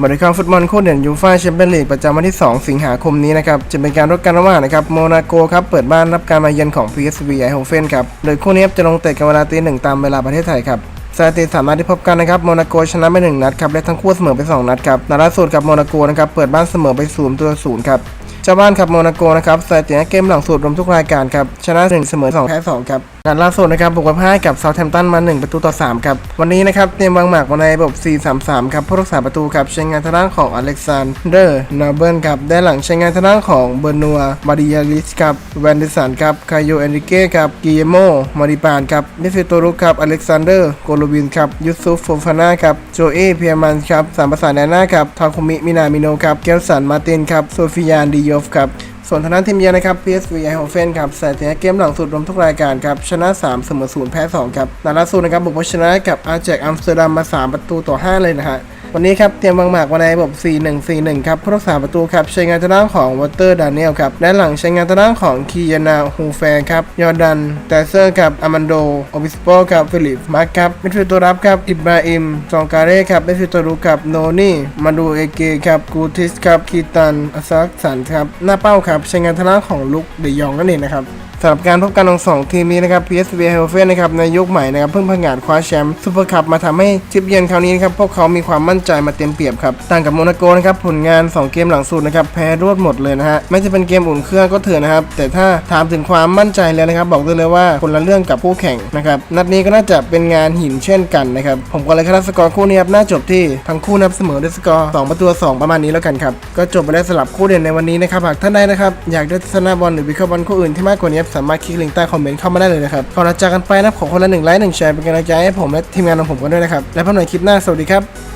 บริการฟุตบอลคู่เด่นยูฟ่าแชมเปี้ยนลีกประจำวันที่ 2 สิงหาคมนี้นะครับจะเป็นการรดกันระหว่างนะครับโมนาโกครับเปิดบ้านรับการมาเยือนของ PSV ไอโฮเฟนครับโดยคู่นี้จะลงเตะกันเวลาตีหนึ่งตามเวลาประเทศไทยครับสถิติสามนัดที่พบกันนะครับโมนาโกชนะไปหนึ่งนัดครับและทั้งคู่เสมอไปสองนัดครับนัดล่าสุดกับโมนาโกนะครับเปิดบ้านเสมอไปศูนย์ตัวศูนย์ครับเจ้าบ้านครับโมนาโกนะครับสถิติเกมหลังสุดรวมทุกรายการครับชนะ1เสมอ2แพ้2ครับ นัดล่าสุดนะครับบุกไปพ่ายกับเซาท์แฮมป์ตันมา 1 ประตูต่อ 3 ครับ วันนี้นะครับเตรียมวางหมากมาในระบบ 4-3-3 ครับผู้รักษาประตูครับใช้งานทางด้านของอเล็กซานเดอร์นาเบิลครับได้านหลังใช้งานทางด้านของเบอร์นัวมาดิยาลิสครับแวนเดสันครับคายโยเอนริเก้ครับกิเยโมมาริปานครับมิฟิโตรุครับอเล็กซานเดอร์โกโลวินครับยูซุฟโฟฟาน่าครับโจเอเพียมันครับสามประสานแดนหน้าครับทาคุมิมินามิโนครับเกลสันมาตินครับโซฟิยานดิยฟครับ ส่วนทางด้านทีมเยือนนะครับ PSV e i n d h o v e n ครับสถิติเกมหลังสุดรวมทุกรายการครับชนะ 3 เสมอ0แพ้ 2 ครับนัดล่าสุดนะครับบุกไปชนะกับอาแจกอัมสเตอร์ดัมมา 3 ประตูต่อ 5 เลยนะฮะ วันนี้ครับเตรียมวางหมากมาในระบบ 4-1-4-1 ครับผู้รักษาประตูครับใช้งานทางด้านของวอเตอร์ดานิเอลครับและหลังใช้งานทางด้านของคียานาฮูแฟงครับยอร์ดันเตเซอร์กับอามันโดโอบิสโปกับฟิลิปมาร์คครับมิดฟิลด์ตัวรับครับอิบราอิมจองการเร่ครับมิดฟิลด์ตัวรุกครับโนนี่มาดูเอเกครับกูติสครับคีตันอาซักสันครับหน้าเป้าครับใช้งานทางด้านของลุกเดยองนั่นเองนะครับ สำหรับการพบกันของสองทีมนี้นะครับ PSV e i n d h o v e n นะครับในยุคใหม่นะครับเพิ่งพังงาดคว้าแชมป์ซูเปอร์คัพมาทำให้ทริปเยือนคราวนี้นะครับพวกเขามีความมั่นใจมาเต็มเปรียบครับต่างกับโมนาโกนะครับผลงาน 2 เกมหลังสุดนะครับแพ้รวดหมดเลยนะฮะไม่จะเป็นเกมอุ่นเครื่องก็เถอะนะครับแต่ถ้าถามถึงความมั่นใจแล้วนะครับ บอกได้เลยว่าคนละเรื่องกับคู่แข่งนะครับนัดนี้ก็น่าจะเป็นงานหินเช่นกันนะครับผมก็เลยคาดสกอร์คู่นี้ครับน่าจบที่ทั้งคู่นับเสมอด้วยสกอร์2ประตูต่อสองประมาณนี้แล้วกันครับก็จบไปได้วสำหรับคู่เด่นในวันนี้นะครับหากท่านใดนะครับอยากได้ทัศนบอลหรือวิเคราะห์บอลคู่อื่นที่มากกว่านี้สามารถคลิกลิงก์ใต้คอมเมนต์เข้ามาได้เลยนะครับก่อนจากกันไปนะครับขอคนละหนึ่งไลค์หนึ่งแชร์เป็นกำลังใจให้ผมและทีมงานของผมกันด้วยนะครับและพบกันใหม่คลิปหน้าสวัสดีครับ